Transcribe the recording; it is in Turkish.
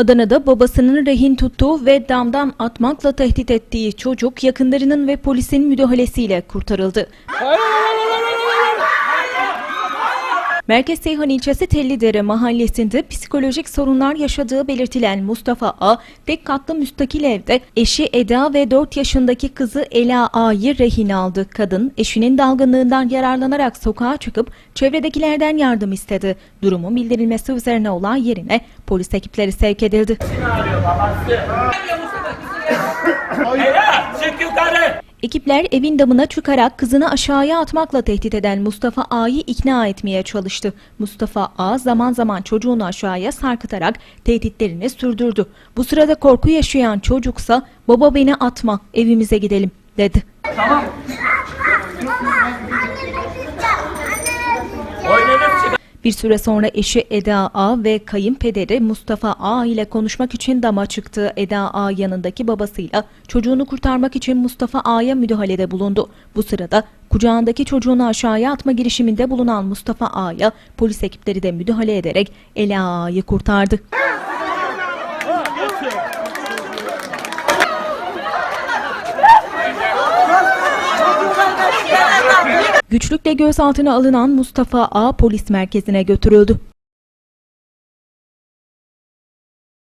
Adana'da babasının rehin tuttuğu ve damdan atmakla tehdit ettiği çocuk yakınlarının ve polisin müdahalesiyle kurtarıldı. Merkez Seyhan ilçesi Tellidere mahallesinde psikolojik sorunlar yaşadığı belirtilen Mustafa A, tek katlı müstakil evde eşi Eda ve 4 yaşındaki kızı Ela A'yı rehin aldı. Kadın eşinin dalgınlığından yararlanarak sokağa çıkıp çevredekilerden yardım istedi. Durumun bildirilmesi üzerine olay yerine polis ekipleri sevk edildi. Ela çık yukarı. Ekipler evin damına çıkarak kızını aşağıya atmakla tehdit eden Mustafa A'yı ikna etmeye çalıştı. Mustafa A zaman zaman çocuğunu aşağıya sarkıtarak tehditlerini sürdürdü. Bu sırada korku yaşayan çocuksa baba beni atma evimize gidelim dedi. Oynanıp çık. Bir süre sonra eşi Eda A ve kayınpederi Mustafa A ile konuşmak için dama çıktı. Eda A yanındaki babasıyla çocuğunu kurtarmak için Mustafa A'ya müdahalede bulundu. Bu sırada kucağındaki çocuğunu aşağıya atma girişiminde bulunan Mustafa A'ya polis ekipleri de müdahale ederek Ela A'yı kurtardı. Güçlükle gözaltına alınan Mustafa A polis merkezine götürüldü.